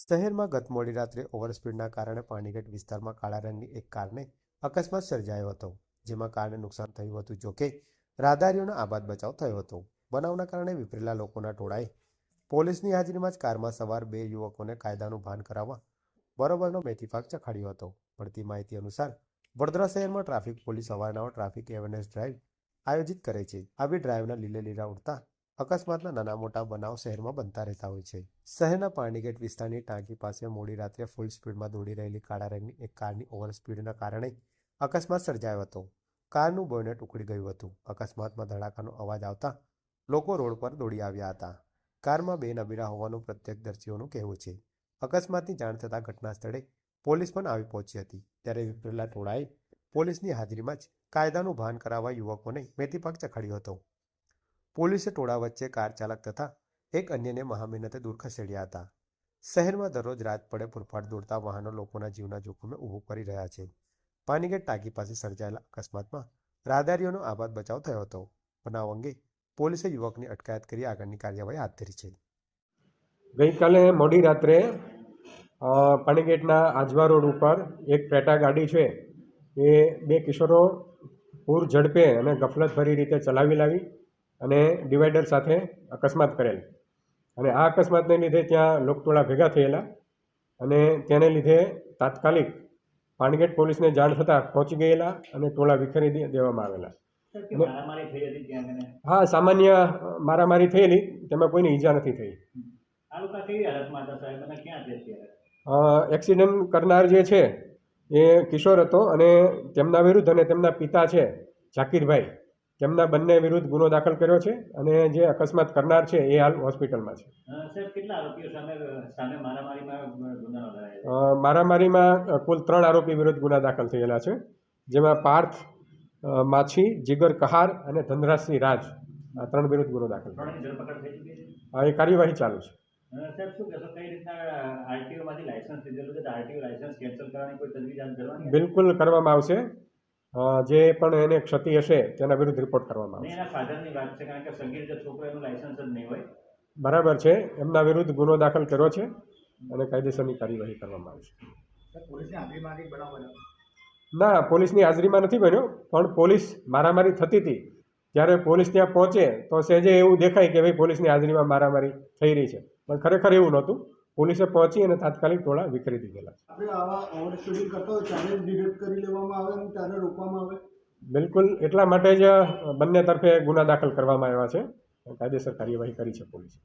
શહેરમાં ગત મોડી રાત્રે ઓવરસ્પીડના કારણે પાણીગેટ વિસ્તારમાં કાળા રંગની એક કારને અકસ્માત સર્જાયો હતો, જેમાં કારને નુકસાન થયું હતું જોકે રાહદારીઓનો આબાદ બચાવ થયો હતો. બનાવના કારણે વિપરેલા લોકોના ટોળાએ પોલીસની હાજરીમાં જ કારમાં સવાર બે યુવકોને કાયદાનું ભાન કરાવવા બરોબરનો મેથીફાક ચખાડ્યો હતો. મળતી માહિતી અનુસાર, વડોદરા શહેરમાં ટ્રાફિક પોલીસ અવારનવાર ટ્રાફિક એવેરનેસ ડ્રાઈવ આયોજિત કરે છે. આવી ડ્રાઈવના લીલે લીલા ઉડતા અકસ્માતના નાના મોટા બનાવ શહેરમાં બનતા રહેતા હોય છે. શહેરના પાણીગેટ વિસ્તારની ટાંકી પાસે મોડી રાત્રે ફૂલ સ્પીડમાં દોડી રહેલી કાળા રંગની એક કારની ઓવર સ્પીડના કારણે અકસ્માત સર્જાયો હતો. કારનું બોયનેટ ઉકળી ગયું હતું. અકસ્માતમાં ધડાકાનો અવાજ આવતા લોકો રોડ પર દોડી આવ્યા હતા. કારમાં બે નબીરા હોવાનું પ્રત્યક્ષદર્શીઓનું કહેવું છે. અકસ્માતની જાણ થતાં ઘટના સ્થળે પોલીસ પણ આવી પહોંચી હતી. ત્યારે વિપરેલા ટોળાએ પોલીસની હાજરીમાં જ કાયદાનું ભાન કરાવવા યુવકોને મેથીપાક ચખાડ્યો હતો. પોલીસે ટોળા વચ્ચે કાર ચાલક તથા એક અન્યને મહામહેનતે દૂર ખસેડ્યા હતા. શહેરમાં દરરોજ રાત પડે ફૂરફાટ દોડતા વાહનો લોકોના જીવના જોખમે ઊભું કરી રહ્યા છે. પાનીગેટ ટાંકી પાસે સર્જાયેલા અકસ્માતમાં રાહદારીઓનો આબાદ બચાવ થયો હતો. બનાવ અંગે પોલીસે યુવકની અટકાયત કરી આગળની કાર્યવાહી હાથ ધરી છે. ગઈકાલે મોડી રાત્રે પાણીગેટના આજવા રોડ ઉપર એક ક્રેટા ગાડી છે, એ બે કિશોરો પૂર ઝડપે અને ગફલતભરી રીતે ચલાવી લાવી અને ડિવાઈડર સાથે અકસ્માત કરેલ. અને આ અકસ્માતને લીધે ત્યાં લોકટોળા ભેગા થયેલા અને તેને લીધે તાત્કાલિક પાણગેટ પોલીસને જાણ થતાં પહોંચી ગયેલા અને ટોળા વિખેરી દેવામાં આવેલા. હા સામાન્ય મારામારી થયેલી તેમાં કોઈની ઈજા નથી થઈ. એક્સિડન્ટ કરનાર જે છે એ કિશોર હતો અને તેમના વિરુદ્ધ અને તેમના પિતા છે ઝાકીરભાઈ તેમના બંને વિરુદ્ધ ગુનો દાખલ કર્યો છે અને જે અકસ્માત કરનાર છે એ હાલ હોસ્પિટલમાં છે. મારામારીમાં કુલ ત્રણ આરોપી વિરુદ્ધ ગુના દાખલ થયેલા છે જેમાં પાર્થ માછી જીગર કહાર અને ધનરાજસિંહ રાજ આ ત્રણ વિરુદ્ધ ગુનો દાખલ આ એ કાર્યવાહી ચાલુ છે. બિલકુલ કરવામાં આવશે. જે પણ એને ક્ષતિ હશે તેના વિરુદ્ધ રિપોર્ટ કરવામાં આવશે. અને એના ફાધરની વાત છે કારણ કે સંગીત જે છોકરો એનું લાયસન્સ જ નહીં હોય. બરાબર છે. એમના વિરુદ્ધ ગુનો દાખલ કર્યો છે અને કાયદેસરની કાર્યવાહી કરવામાં આવશે પોલીસની ના પોલીસની હાજરીમાં નથી બન્યો પણ પોલીસ મારામારી થતી હતી. જ્યારે પોલીસ ત્યાં પહોંચે તો સહેજે એવું દેખાય કે ભાઈ પોલીસની હાજરીમાં મારામારી થઈ રહી છે. પણ ખરેખર એવું નહોતું. પોલીસે પહોંચી અને તાત્કાલિક ટોળા વિખેરી દીધેલા આપણે આવા ઓવર સ્પીડિંગ ત્યારે ડિટેક્ટ કરી લેવામાં આવે અને ત્યારે રોકવામાં આવે? બિલકુલ એટલા માટે જ બંને તરફે ગુના દાખલ કરવામાં આવ્યા છે કાયદેસર કાર્યવાહી કરી છે પોલીસે.